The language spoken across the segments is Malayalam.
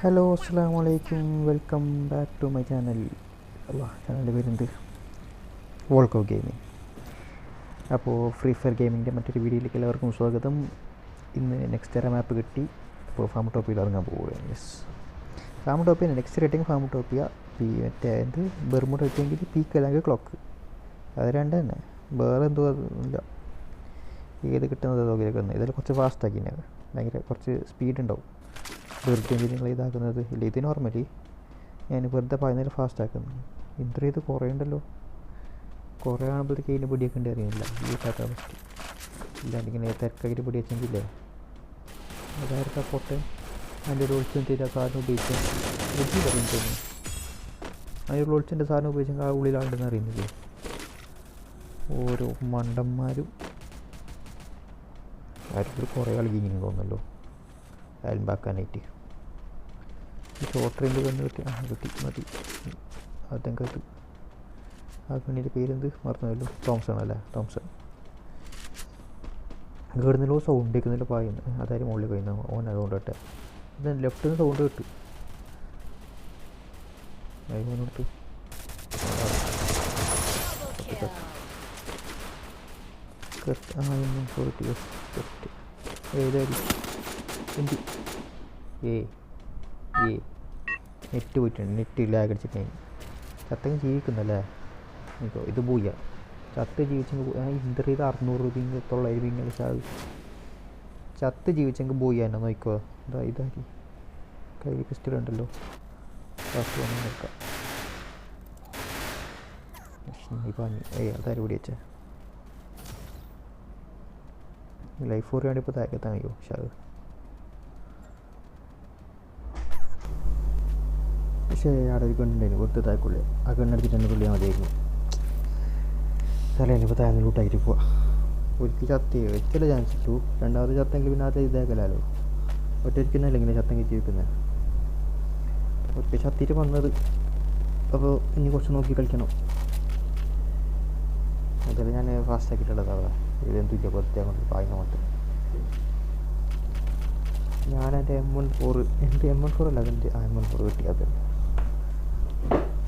ഹലോ അസ്സാം വലൈക്കും welcome back to my channel. അല്ല ചാനലിന്റെ പേരെന്ത്? Volco gaming. അപ്പോൾ ഫ്രീ ഫയർ ഗെയിമിങ്ങിന്റെ മറ്റൊരു വീഡിയോയിലേക്ക് എല്ലാവർക്കും സ്വാഗതം. ഇന്ന് നെക്സ്റ്റ് എറ മാപ്പ് കിട്ടി. അപ്പോൾ ഫാം ടോപ്പിയിൽ ഇറങ്ങാൻ പോവുകയാണ്. Yes farm ടോപ്പിയ next rating farm ടോപ്പിയ പി മറ്റേ എന്ത്? ബെർമുഡ് കിട്ടിയെങ്കിൽ പീക്ക് അല്ലെങ്കിൽ ക്ലോക്ക്. അത് രണ്ട് തന്നെ. വേറെ എന്തോ ഇല്ല. ഏത് കിട്ടുന്നത് നോക്കിയൊക്കെ ഒന്ന് ഇതിൽ കുറച്ച് ഫാസ്റ്റ് ആക്കിയാണ് ഭയങ്കര കുറച്ച് സ്പീഡ് ഉണ്ടാവും. വെറുതെ നിങ്ങൾ ഇതാക്കുന്നത്? ഇല്ല ഇത് നോർമലി ഞാൻ വെറുതെ പറയുന്നതിൽ ഫാസ്റ്റ് ആക്കുന്നു. ഇത്ര ഇത് കുറേ ഉണ്ടല്ലോ കുറേ ആകുമ്പോഴത്തേക്ക് അതിന് പിടിയൊക്കെ ഉണ്ട് അറിയില്ല ഈ കഥ ഫസ്റ്റ് ഇല്ലാണ്ട് ഇങ്ങനെ തിരക്കായിട്ട് പിടി വെച്ചെങ്കിലേ. അതായിരിക്കും പൊട്ടെ അതിന്റെ ഒരു ഒളിച്ചും തീരെ സാധനം ഉപയോഗിച്ചു ബുദ്ധി പറയും തോന്നുന്നു. അതിന്റെ ഒളിച്ചിന്റെ സാധനം ഉപയോഗിച്ചെങ്കിൽ ആ ഉള്ളിലാണ്ടെന്ന് അറിയുന്നില്ലേ? ഓരോ മണ്ടന്മാരും. ആരും കുറേ കളി കഴിഞ്ഞു തോന്നല്ലോ അയൽമ്പാക്കാനായിട്ട് ഷോർട്ട് റേഞ്ച് കണ്ണ് കിട്ടി ആ കിട്ടി മതി. അതെങ്കിൽ കിട്ടി. ആ പെണ്ണിന്റെ പേരെന്ത്? മറന്നല്ലോ ടോംസൺ അല്ലേ? ടോംസൺ കേടുന്നല്ലോ സൗണ്ട് കേൾക്കുന്നില്ല. പായുന്നു. അതായത് മുകളിൽ പോയിന്ന്. ഓൻ അതുകൊണ്ട് കേട്ടെ ഇത് ലെഫ്റ്റിൽ നിന്ന് സൗണ്ട് കിട്ടും. ജസ്റ്റ് ഏതായാലും. എന്ത്? ഏ. ഏ നെറ്റ് പോയിട്ടുണ്ട്. നെറ്റ് ലാഗ് അടിച്ചിട്ട്. ചത്തങ്ങ് ജീവിക്കുന്നല്ലേ? എനിക്കോ ഇത് പോയ ചത്ത് ജീവിച്ചെങ്കിൽ ഇന്തർ ഇത് അറുന്നൂറ് രൂപ തൊള്ളായിരം രൂപ ഇങ്ങനെ ചാവ് ചത്ത് ജീവിച്ചെങ്കിൽ പോയി തന്നെ നോക്കോ ഇതാ ഇതാക്കി കയ്യിൽ പിസ്റ്റൽ ഉണ്ടല്ലോ. ഫസ്റ്റ് വന്ന് ഏയ് അതാരും കൂടി വെച്ചേ ലൈഫ് ഫോർ വേണ്ടി ഇപ്പോൾ താഴെത്താൻ കഴിയുമോ ഷാവ് പക്ഷേ അവിടെ ഒരു ഗണ്ണുണ്ടായിരുന്നു വെറുതെ താഴെക്കുള്ളിൽ ആ കണ്ണെടുത്തിട്ട് തന്നെ പുള്ളി മതിയായിരുന്നു. തലേന്ന് ഇപ്പോൾ താഴ്ന്ന ലൂട്ടായിട്ട് പോവാ. ഒരിക്കൽ ചത്തി ഒരിക്കലും ചാൻസ് ഇട്ടു. രണ്ടാമത് ചത്തെങ്കിൽ പിന്നെ അത് ഇതാക്കലാലോ. ഒറ്റയ്ക്കുന്നല്ല ഇങ്ങനെ ചത്തെങ്കിൽ ജീവിക്കുന്നത് ഒറ്റ ചത്തിയിട്ട് വന്നത്. അപ്പോൾ ഇനി കുറച്ച് നോക്കി കളിക്കണം. അതിൽ ഞാൻ ഫാസ്റ്റ് ആക്കിയിട്ടുള്ളതാണ് ഇതെന്തില്ല വെറുതെ അങ്ങോട്ട് പായുന്ന മാത്രം. ഞാൻ എന്റെ എം വൺ ഫോർ എന്റെ എം വൺ ഫോർ അല്ല അതെന്റെ ആ എം വൺ ഫോർ കിട്ടിയത്.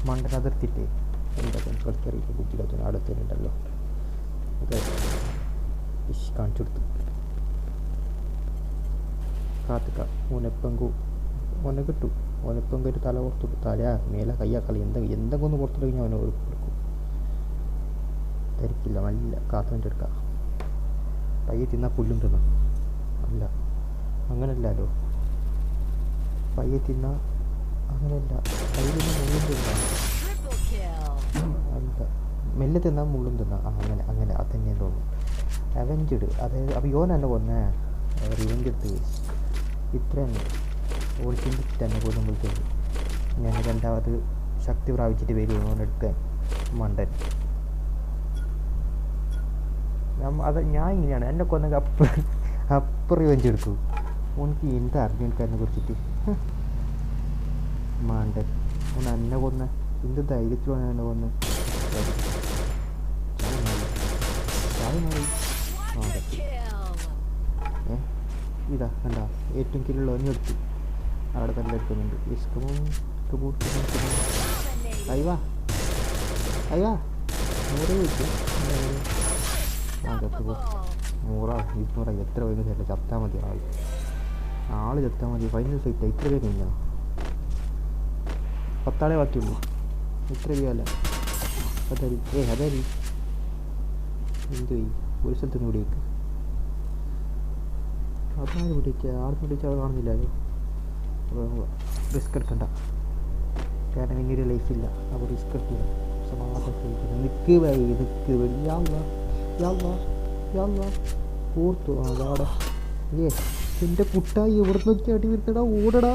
മണ്ടൻ അതിർത്തിട്ട് എന്താ കളിക്കറിയിട്ട് കുട്ടികൾ അടുത്തുണ്ടല്ലോ അത്. കാണിച്ചു കൊടുത്തു. കാത്തുക്ക. ഓനെപ്പങ്കു ഓനെ കിട്ടും. ഓനെപ്പങ്കു ഒരു തല പുറത്തു തല മേലെ കയ്യാ കളി എന്താ എന്തെങ്കിലും ഒന്ന് പുറത്തു കഴിഞ്ഞാൽ അവനെ കൊടുക്കും. തിരക്കില്ല. നല്ല കാത്തു എടുക്കാം. പയ്യെ തിന്നാൽ പുല്ലും തിന്നാം. അല്ല. അങ്ങനല്ലല്ലോ പയ്യെ തിന്നാ അങ്ങനെയല്ല. തിന്നാ മുള്ളും തിന്നാം. അല്ല മെല്ലെ തിന്നാൻ മുള്ളും തിന്നാം. അങ്ങനെ അങ്ങനെ. അത് തന്നെ തോന്നുന്നു അവഞ്ചഡ് അതായത് അപ്പോൾ യോനല്ല കൊന്നേ റിവഞ്ച് എടുത്ത് ഇത്ര തന്നെ ഓടിച്ചിട്ട് തന്നെ. കൊല്ലുമ്പോഴത്തേക്ക് ഞാൻ രണ്ടാമത് ശക്തി പ്രാപിച്ചിട്ട് വരും ഓനെടുത്ത് മണ്ടൻ. അത് ഞാൻ ഇങ്ങനെയാണ്. എന്നെ കൊന്നൊക്കെ അപ്പുറം അപ്പുറം റിവഞ്ച് എടുക്കും ഓനക്ക് എന്താ അറിഞ്ഞു എനിക്കതിനെ കുറിച്ചിട്ട് മാണ്ടൻ അവൻ എന്നെ കൊന്ന്. എന്ത് ധൈര്യത്തിലാണ് എന്നെ കൊന്ന്? ഇതാ കണ്ട. ഏറ്റവും കീഴിലുള്ള ഒന്ന് എടുത്തു അവിടെ തന്നെ എടുക്കുന്നുണ്ട്. അയ്യാ അയ്വാ. നൂറ് ചോദിച്ചു പോ. നൂറാ ഇരുന്നൂറാ. എത്ര പേര് ചേട്ടാ മതി ആൾ ആൾ ചത്താൽ മതി. Final site. ഇത്ര പേര് കഴിഞ്ഞാ പത്താളെ ബാക്കിയുള്ളൂ എത്ര രൂപയല്ല അതരി ഏ അതരി എന്ത് ഒരു സ്ഥലത്ത് നിന്ന് പിടിയേക്ക് അതാണ് പിടിക്കുക ആർക്കും ആൾ കാണുന്നില്ലല്ലോ അപ്പോൾ റിസ്ക് എടുക്കണ്ട. കാരണം ഇനിയൊരു ലൈഫില്ല അപ്പോൾ റിസ്ക് എടുക്കില്ല സമാധാനം നിൽക്ക് വൈ നിൽക്ക് ഓർത്തു അതാടെ ഏ എന്റെ കുട്ടായി എവിടെ നോക്കി അടി വരുത്തടാ ഓടടാ.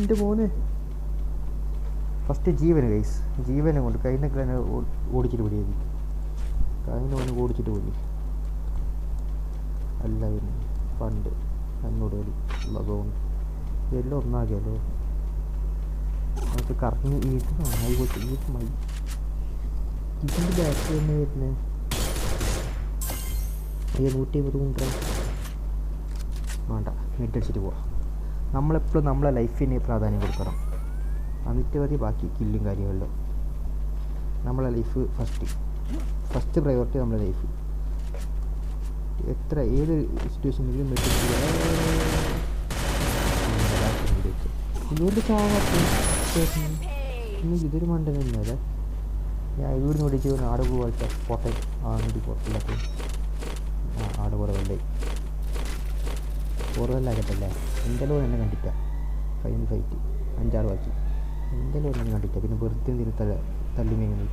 എന്റെ മോനെ. ഫസ്റ്റ് ജീവന് കൈസ് ജീവനെ കൊണ്ട് കൈനൊക്കെ തന്നെ ഓടിച്ചിട്ട് പിടിയത് കൈന കൊണ്ട് ഓടിച്ചിട്ട് പോയി അല്ല പിന്നെ പണ്ട് എന്നോട് ഉള്ളതുകൊണ്ട് എല്ലാം ഒന്നാകിയല്ലോ അത് കറങ്ങി ഇത് നന്നായി പോയിട്ട് ഇത് മൈ ഇതിന്റെ ബാക്ക് തന്നെ വരുന്നത് ഈ നൂറ്റി ഇരുപത് കൊണ്ടുവരാൻ വേണ്ട മിഡ് അടിച്ചിട്ട് പോവാം. നമ്മളെപ്പോഴും നമ്മളെ ലൈഫിന് പ്രാധാന്യം കൊടുക്കണം. എന്നിട്ട് മതി ബാക്കി കില്ലും കാര്യങ്ങളിലും. നമ്മളെ ലൈഫ് ഫസ്റ്റ് ഫസ്റ്റ് പ്രയോറിറ്റി നമ്മളെ ലൈഫ് എത്ര ഏത് സിറ്റുവേഷനിലും ഇതൊരു മണ്ടൻ തന്നെയല്ലേ ഞാൻ ഇവിടുന്ന് ഓടിച്ച് ആട് പോലത്തെ പോട്ടെ. ആണ്ടി പുറത്തില്ലാത്ത ആട് കുറവല്ലേ കുറവല്ലാകട്ടല്ലേ എന്തെല്ലോ എന്നെ കണ്ടിട്ടാണ് ഫൈനൽ ഫൈറ്റ് അഞ്ചാറ് ബാക്കി. എന്തെല്ലോ ഒന്നും കണ്ടിട്ട്. പിന്നെ വെറുതെ എന്തെങ്കിലും തല തള്ളി നീങ്ങുന്നു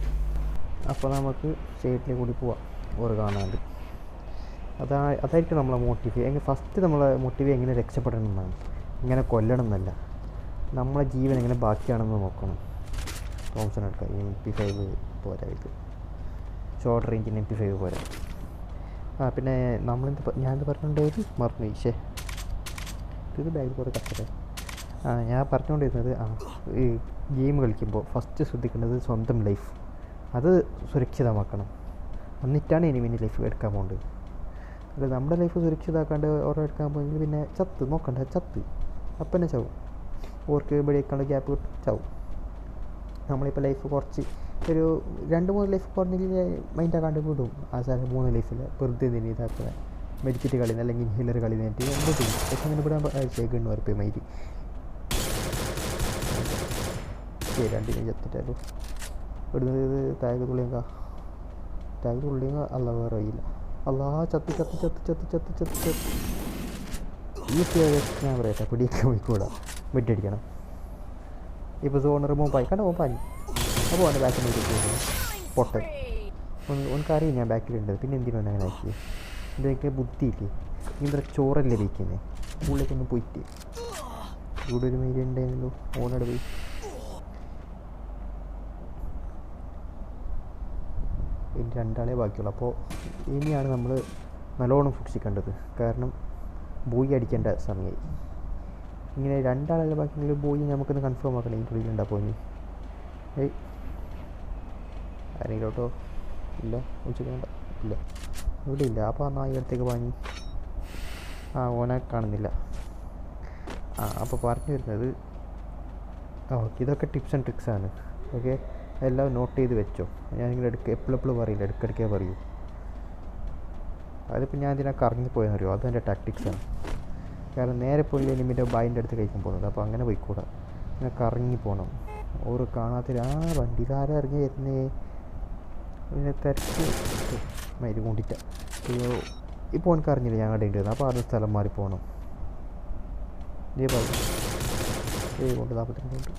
അപ്പോൾ നമുക്ക് സ്റ്റേറ്റിൽ കൂടി പോവാം. ഓറ് കാണാണ്ട്. അതാ അതായിരിക്കും നമ്മളെ മോട്ടിവ് എങ്ങനെ ഫസ്റ്റ് നമ്മളെ മോട്ടിവ് എങ്ങനെ രക്ഷപ്പെടണം എന്നാണ് ഇങ്ങനെ കൊല്ലണം എന്നല്ല നമ്മളെ ജീവൻ എങ്ങനെ ബാക്കിയാണെന്ന് നോക്കണം. തോംസൺ എടുക്കാം. എം പി ഫൈവ് പോരാ ഇത്. ഷോർട്ട് റേഞ്ചിന് എം പി ഫൈവ് പോരാ. ആ പിന്നെ നമ്മളെന്ത് ഞാനെന്ത് പറഞ്ഞിട്ടുണ്ടായത് മറന്നു ഈശേ ഇത് ബാഗ് കുറേ കച്ചറ ആ ഞാൻ പറഞ്ഞുകൊണ്ടിരുന്നത് ആ. ഈ ഗെയിം കളിക്കുമ്പോൾ ഫസ്റ്റ് ശ്രദ്ധിക്കേണ്ടത് സ്വന്തം ലൈഫ് അത് സുരക്ഷിതമാക്കണം. എന്നിട്ടാണ് പിന്നെ ലൈഫ് എടുക്കാൻ പോകേണ്ടത് അല്ല നമ്മുടെ ലൈഫ് സുരക്ഷിതമാക്കാണ്ട് ഓരോ എടുക്കാൻ പോയെങ്കിൽ പിന്നെ ചത്ത് നോക്കണ്ട ചത്ത്. അപ്പം തന്നെ ചാവും. ഓർക്ക് ഇവിടേക്കുള്ള ഗ്യാപ്പ് കിട്ടും ചാവും. നമ്മളിപ്പോൾ ലൈഫ് കുറച്ച് ഒരു രണ്ട് മൂന്ന് ലൈഫ് കുറഞ്ഞെങ്കിൽ മൈൻഡ് ആക്കാണ്ട് വിടും. ആ സാധനം മൂന്ന് ലൈഫിൽ വെറുതെ തന്നെ ഇതാക്കുക മെഡിക്കറ്റ് കളി അല്ലെങ്കിൽ ഇൻഹീലർ കളി നേരിട്ട് എന്തോ ചെയ്യും? പക്ഷേ അങ്ങനെ ഇവിടെ ഗണ്ണ് ഉറപ്പ് മൈരി ശരി രണ്ടിനും ചത്തിട്ടാലോ ഇവിടുന്ന് താഴെ തുള്ളിയങ്ക താഴെ തുള്ളിയങ്ക അല്ല വേറെ വയ്യില്ല അല്ലാ ചത്ത് ചത്ത് ചത്ത് ചത്ത് ചത്ത് ചത്ത് ചത്ത്. ഈ ഞാൻ പറയട്ടെ പിടിയൊക്കെ പോയിക്കൂടാ. വിട്ടടിക്കണം ഇപ്പോൾ സോണർ മോപ്പായി കണ്ട മോപ്പായി അപ്പോൾ അവന്റെ ബാക്കിൽ നിന്ന് പൊട്ടൻ ഓനക്കറിയാം ഞാൻ ബാക്കിലുണ്ട് പിന്നെ എന്തിനാണ് അങ്ങനെ ആക്കിയത് ഇതൊക്കെ ബുദ്ധിയില്ലേ ഇത്ര ചോറല്ലേ വയ്ക്കുന്നത് ഉള്ളിലേക്കൊന്ന് പോയിട്ട്. ഇവിടെ ഒരു മൈരി ഉണ്ടായിരുന്നല്ലോ ഓനോട് പോയി. ഇനി രണ്ടാളെ ബാക്കിയുള്ളൂ. അപ്പോൾ ഇനിയാണ് നമ്മൾ നല്ലോണം സൂക്ഷിക്കേണ്ടത്. കാരണം ബോയി അടിക്കേണ്ട സമയമായി ഇങ്ങനെ രണ്ടാളല്ല ബാക്കിയെങ്കിൽ ബോയി നമുക്കൊന്ന് കൺഫേം ആക്കണം ഈ ഉള്ളിലുണ്ടാ പോയി? ഏയ്. ആരെങ്കിലോട്ടോ? ഇല്ല. ഉച്ചക്കണ്ട ഇല്ല. ഇവിടെ ഇല്ല. അപ്പോൾ ആ നായി അടുത്തേക്ക് ആ ഓനെ കാണുന്നില്ല. ആ അപ്പോൾ പറഞ്ഞു വരുന്നത് ഓക്കെ ഇതൊക്കെ ടിപ്സ് ആൻഡ് ട്രിക്സ് ആണ്. ഓക്കെ എല്ലാം നോട്ട് ചെയ്ത് വെച്ചോ. ഞാനിങ്ങനെ എടുക്ക എപ്പോഴെപ്പോഴും പറയില്ല. ഇടയ്ക്കിടയ്ക്കേ പറയൂ. അതിപ്പോൾ ഞാൻ ഇതിനെ പോയാൽ അറിയോ അതെന്റെ ടാക്ടിക്സാണ് കാരണം നേരെ പോയി എനിമിന്റെ ബായിന്റെ അടുത്ത് കഴിക്കാൻ പോകുന്നത് അപ്പോൾ അങ്ങനെ പോയിക്കൂടാ. ഇങ്ങനെ കറങ്ങി പോകണം ഓറ് കാണാത്ത ആ വണ്ടി ഇതാരാ ഇറങ്ങി വരുന്നേ? പിന്നെ തിരക്ക്. മരി കൊണ്ടിട്ട ഇപ്പോൾ എനിക്ക് അറിഞ്ഞില്ല ഞാൻ ഉണ്ട് അപ്പോൾ ആദ്യം സ്ഥലം മാറി പോകണം ഇതേ പറഞ്ഞു ഏ കൊണ്ട് നാൽപ്പത്തിരണ്ട് കൊണ്ട്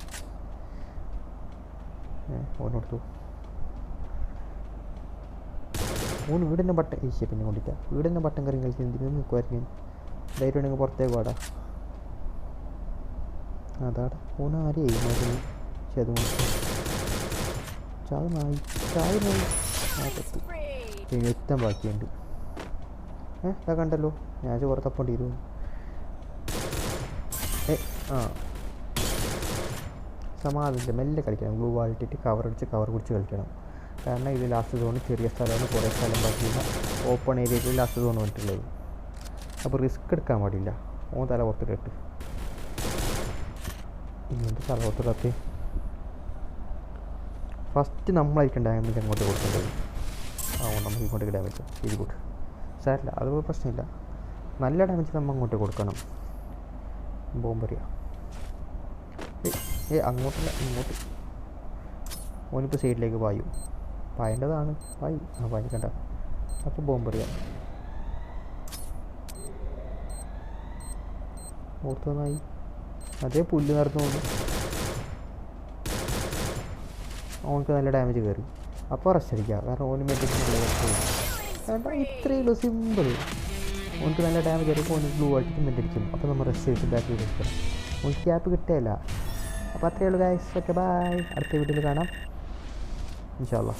ഓനോടുത്തു ഓൻ വീടിന്റെ ബട്ടൺ ഈശ്യ പിന്നെ കൊണ്ടിട്ട വീടിന്റെ ബട്ടൺ കറി കളിച്ച് എന്തിനും? നിൽക്കുമായിരിക്കും ധൈര്യം ഉണ്ടെങ്കിൽ പുറത്തേക്ക് പാടാ അതാണ് ഓൻ ആരെയായി മതി പക്ഷെ അത് ചാവ് നായി. ചാവ് നായി. ആ കത്തി ഇനി എത്താൻ ബാക്കിയുണ്ട്. ഏ ഇതാ കണ്ടല്ലോ. ഞാൻ കുറത്തപ്പം ഇരുന്നു ഏ ആ. സമാധാനത്തിൽ മെല്ലെ കളിക്കണം. ഗ്ലൂ വാളിട്ടിട്ട് കവർ അടിച്ച് കവർ കുടിച്ച് കളിക്കണം. കാരണം ഇത് ലാസ്റ്റ് സോൺ ചെറിയ സ്ഥലമാണ്. കുറേ സ്ഥലം ബാക്കിയില്ല. ഓപ്പൺ ഏരിയയിൽ ലാസ്റ്റ് സോൺ വന്നിട്ടുള്ളത് അപ്പോൾ റിസ്ക് എടുക്കാൻ പാടില്ല. ഓൻ തല പുറത്തിട്ട് ഇങ്ങനത്തെ തല പുറത്തിടത്തെ? ഫസ്റ്റ് നമ്മളായിരിക്കും ഡാമേജ് അങ്ങോട്ട് കൊടുക്കേണ്ടത്. ആ നമുക്ക് ഇങ്ങോട്ട് ഡാമേജ് വെരി ഗുഡ് സാരില്ല അത് പ്രശ്നമില്ല. നല്ല ഡാമേജ് നമ്മൾ അങ്ങോട്ട് കൊടുക്കണം. ബോംബറിയ ഏ അങ്ങോട്ടല്ല ഇങ്ങോട്ട്. ഓനിപ്പോൾ സൈഡിലേക്ക് പായും. പായേണ്ടതാണ്. പായി. ആ പായിക്കണ്ട അപ്പോൾ ബോംബറിയ ഓർത്തതായി അതേ പുല്ല് നടന്നുകൊണ്ട് ഓനക്ക് നല്ല ഡാമേജ് കയറി അപ്പോൾ റെസ്റ്റ് അടിക്കുക കാരണം ഓന് മെഡിക്കൽ ഇത്രയുള്ള ഇത്രയേ ഉള്ളൂ സിമ്പിൾ ഓനക്ക് നല്ല ഡാമേജ് ആയിരിക്കും ഓന് ബ്ലൂ ആയിട്ട് മെഡിക്കും അപ്പോൾ നമ്മൾ റെസ്റ്റ് ചെയ്തിട്ട് ബാക്ക് വെക്കണം ഓനക്ക് ക്യാപ്പ് കിട്ടുകയില്ല അപ്പോൾ അത്രയേ ഉള്ളൂ ഗായ്സ് ഓക്കെ ബൈ അടുത്ത വീഡിയോയിൽ കാണാം. ഇൻഷാല്ലാ